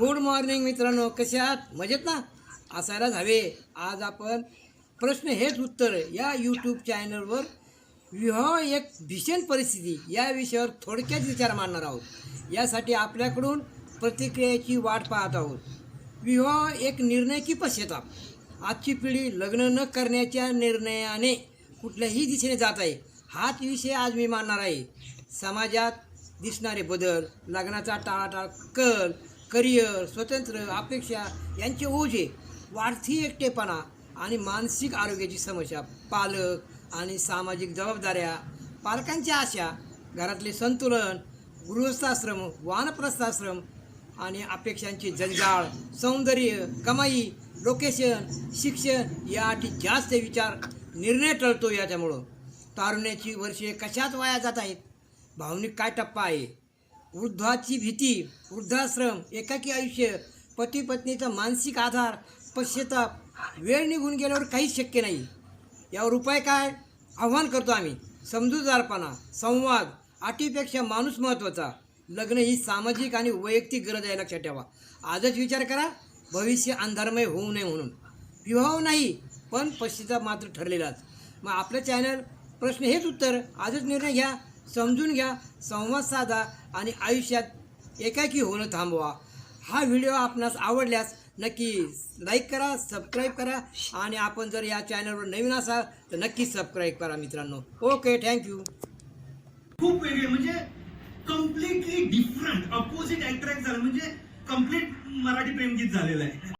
Good morning मित्रांनो कसे आहात? मजेत ना? असायलाच हवे. आज आपण प्रश्न हेच उत्तर या यूट्यूब चॅनलवर विवाह एक भीषण परिस्थिती या विषयावर थोडक्यात विचार मांडणार आहोत. यासाठी आपल्याकडून प्रतिक्रियेची वाट पाहत आहोत. विवाह एक निर्णय की पश्चाताप? आजची पिढी लग्न न करण्याच्या निर्णयाने कुठल्याही दिशेने जात आहे. हाच विषय आज मी मांडणार आहे. समाजात दिसणारे बदल लग्नाचा टाळाटाळ कल करिअर स्वतंत्र अपेक्षा यांचे ओझे वाढती एकटेपणा आणि मानसिक आरोग्याची समस्या पालक आणि सामाजिक जबाबदाऱ्या पालकांच्या आशा घरातले संतुलन गृहस्थाश्रम वानप्रस्थाश्रम आणि अपेक्षांची जंजाळ सौंदर्य कमाई लोकेशन शिक्षण यासाठी जास्त विचार निर्णय टळतो याच्यामुळं. तारुण्याची वर्षे कशात वाया जात आहेत? भावनिक काय टप्पा आहे? वृद्धाची भीती वृद्धाश्रम एकाकी आयुष्य पती पत्नीचा मानसिक आधार पश्चाताप वेळ निघून गेल्यावर काहीच शक्य नाही. यावर उपाय काय? आव्हान करतो आम्ही. समजूतदारपणा संवाद अटीपेक्षा माणूस महत्त्वाचा. लग्न ही सामाजिक आणि वैयक्तिक गरज आहे लक्षात ठेवा. आजच विचार करा भविष्य अंधारमय होऊ नये म्हणून. विवाह नाही पण पश्चिताप मात्र ठरलेलाच. मग आपलं चॅनल प्रश्न हेच उत्तर. आजच निर्णय घ्या. समजून घ्या संवाद साधा आणि आयुष्यात एकाकी होणं थांबवा. हा व्हिडिओ आपणास आवडल्यास नक्की लाईक करा सबस्क्राईब करा आणि आपण जर या चॅनलवर नवीन असाल तर नक्की सबस्क्राईब करा मित्रांनो. ओके थँक्यू खूप वेगळे म्हणजे कम्प्लिटली डिफरंट अपोजिट अट्रॅक्ट झालं म्हणजे कंप्लीट मराठी प्रेमगीत झालेलं आहे.